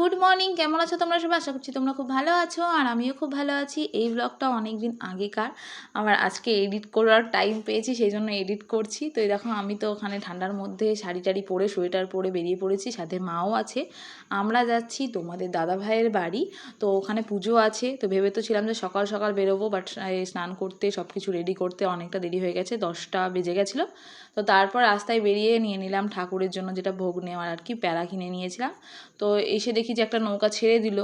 Good morning. কেমন আছো তোমরা সবাই? আশা করছি তোমরা খুব ভালো আছো আর আমিও খুব ভালো আছি। এই ব্লগটা অনেক দিন আগেকার। আমার আজকে এডিট করার টাইম পেয়েছি সেই জন্য এডিট করছি। তো এই দেখো, আমি তো ওখানে ঠান্ডার মধ্যে শাড়ি টাড়ি পরে, সোয়েটার পরে বেরিয়ে পড়েছি। সাথে মাও আছে। আমরা যাচ্ছি তোমাদের দাদা ভাইয়ের বাড়ি। তো ওখানে পুজো আছে। তো ভেবে তো ছিলাম যে সকাল সকাল বেরোবো বাট স্নান করতে সব কিছু রেডি করতে অনেকটা দেরি হয়ে গেছে। দশটা বেজে গেছিল। তো তারপর রাস্তায় বেরিয়ে নিয়ে নিলাম ঠাকুরের জন্য যেটা ভোগ নেওয়ার আর কি, প্যারা কিনে নিয়েছিলাম। তো এসে দেখি যে একটা নৌকা ছেড়ে দিল।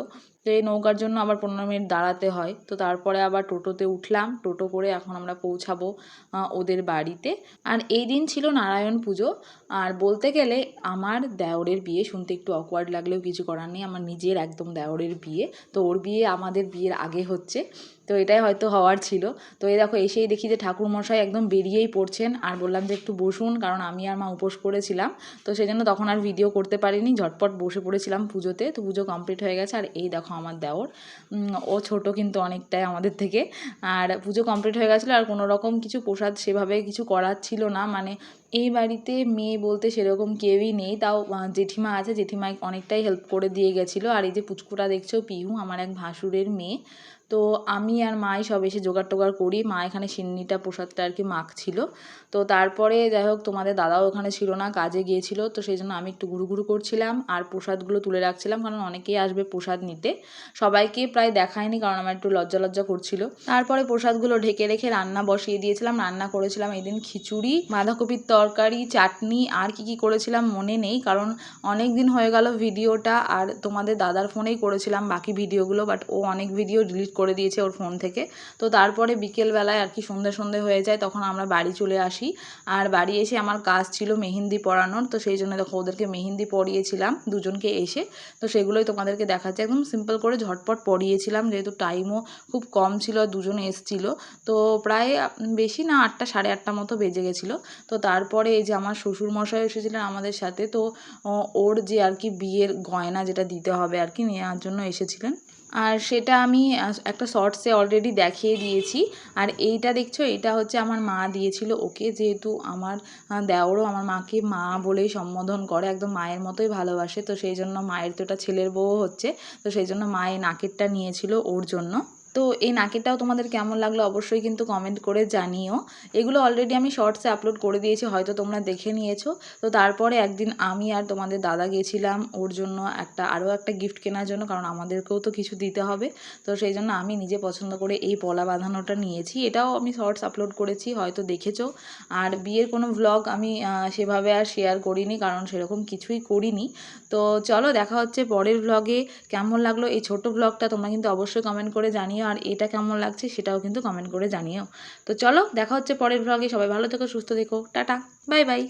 এই নৌকার জন্য আবার পনেরো মিনিট দাঁড়াতে হয়। তো তারপরে আবার টোটোতে উঠলাম। টোটো করে এখন আমরা পৌঁছাবো ওদের বাড়িতে। আর এই দিন ছিল নারায়ণ পুজো। আর বলতে গেলে আমার দেওরের বিয়ে শুনতে একটু অকওয়ার্ড লাগলেও কিছু করার নেই। আমার নিজের একদম দেওরের বিয়ে। তো ওর বিয়ে আমাদের বিয়ের আগে হচ্ছে। তো এটাই হয়তো হওয়ার ছিল। তো এই দেখো, এসেই দেখি যে ঠাকুরমশাই একদম বেরিয়েই পড়ছেন। আর বললাম যে একটু বসুন, কারণ আমি আর মা উপোস করেছিলাম। তো সেই জন্য তখন আর ভিডিও করতে পারিনি। ঝটপট বসে পড়েছিলাম পুজোতে। তো পুজো কমপ্লিট হয়ে গেছে। আর এই দেখো আমার দেওর। ও ছোট কিন্তু অনেকটাই আমাদের থেকে। আর পুজো কমপ্লিট হয়ে গেছিল আর কোনো রকম কিছু প্রসাদ সেভাবে কিছু করার ছিল না। মানে এই বাড়িতে মেয়ে বলতে সেরকম কেউই নেই। তাও জেঠিমা আছে। জেঠিমা অনেকটাই হেল্প করে দিয়ে গেছিল। আর এই যে পুচকুটা দেখছ, পিহু, আমার এক ভাসুরের মেয়ে। তো আমি আর মাই সব এসে জোগাড় টোগাড় করি। মা এখানে সিন্নিটা, প্রসাদটা আর কি মাখছিল। তো তারপরে যাই হোক, তোমাদের দাদাও ওখানে ছিল না, কাজে গিয়েছিল। তো সেই জন্য আমি একটু ঘুরু ঘুরু করছিলাম আর প্রসাদগুলো তুলে রাখছিলাম, কারণ অনেকেই আসবে প্রসাদ নিতে। সবাইকে প্রায় দেখায়নি, কারণ আমার একটু লজ্জা লজ্জা করছিল। তারপরে প্রসাদগুলো ঢেকে রেখে রান্না বসিয়ে দিয়েছিলাম। রান্না করেছিলাম এই দিন খিচুড়ি, বাঁধাকপির তরকারি, চাটনি, আর কি কি করেছিলাম মনে নেই, কারণ অনেক দিন হয়ে গেল ভিডিওটা, আর তোমাদের দাদার ফোনেই করেছিলাম বাকি ভিডিওগুলো বাট ও অনেক ভিডিও ডিলিট করে দিয়েছে ওর ফোন থেকে। তো তারপরে বিকেলবেলায় আর কি সন্ধে সন্ধে হয়ে যায়, তখন আমরা বাড়ি চলে আসি। আর বাড়ি এসে আমার কাজ ছিল মেহেন্দি পরানোর, তো সেই জন্য দেখো ওদেরকে মেহেন্দি পরিয়েছিলাম, দুজনকে এসে। তো সেগুলোই তোমাদেরকে দেখাচ্ছে, একদম সিম্পল করে ঝটপট পরিয়েছিলাম, যেহেতু টাইমও খুব কম ছিল, দুজন এসছিল। তো প্রায় বেশি না, আটটা সাড়ে আটটা মতো বেজে গেছিল। তো তারপরে এই যে আমার শ্বশুরমশাই এসেছিলেন আমাদের সাথে, তো ওর যে আর কি বিয়ের গয়না যেটা দিতে হবে আর কি নেওয়ার জন্য এসেছিলেন। আর সেটা আমি একটা শর্টসে অলরেডি দেখিয়ে দিয়েছি। আর এইটা দেখছ, এটা হচ্ছে আমার মা দিয়েছিল ওকে। যেহেতু আমার দেওরও আমার মাকে মা বলেই সম্বোধন করে, একদম মায়ের মতোই ভালোবাসে, তো সেই জন্য মায়ের তো এটা ছেলের বউ হচ্ছে, তো সেই জন্য মায়ের নাকেরটা নিয়েছিল ওর জন্য। তো এই নাকেরটাও তোমাদের কেমন লাগল অবশ্যই কিন্তু কমেন্ট করে জানিও। এগুলো অলরেডি আমি শর্টসে আপলোড করে দিয়েছি, হয়তো তোমরা দেখে নিয়েছো। তো তারপরে একদিন আমি আর তোমাদের দাদা গেছিলাম, ওর জন্য একটা আরও একটা গিফট কেনার জন্য, কারণ আমাদেরকেও তো কিছু দিতে হবে। তো সেই জন্য আমি নিজে পছন্দ করে এই পলা বাঁধানোটা নিয়েছি। এটাও আমি শর্টস আপলোড করেছি, হয়তো দেখেছ। আর বিয়ের কোনো ভ্লগ আমি সেভাবে আর শেয়ার করিনি, কারণ সেরকম কিছুই করিনি। তো চলো দেখা হচ্ছে পরের ভ্লগে কেমন লাগল এই ছোট ভ্লগটা তোমরা কিন্তু অবশ্যই কমেন্ট করে জানিও আর এটা কেমন লাগছে সেটাও কিন্তু কমেন্ট করে জানিও। তো চলো, দেখা হচ্ছে পরের ভ্লগে সবাই ভালো থেকো, সুস্থ থেকো। Tata bye bye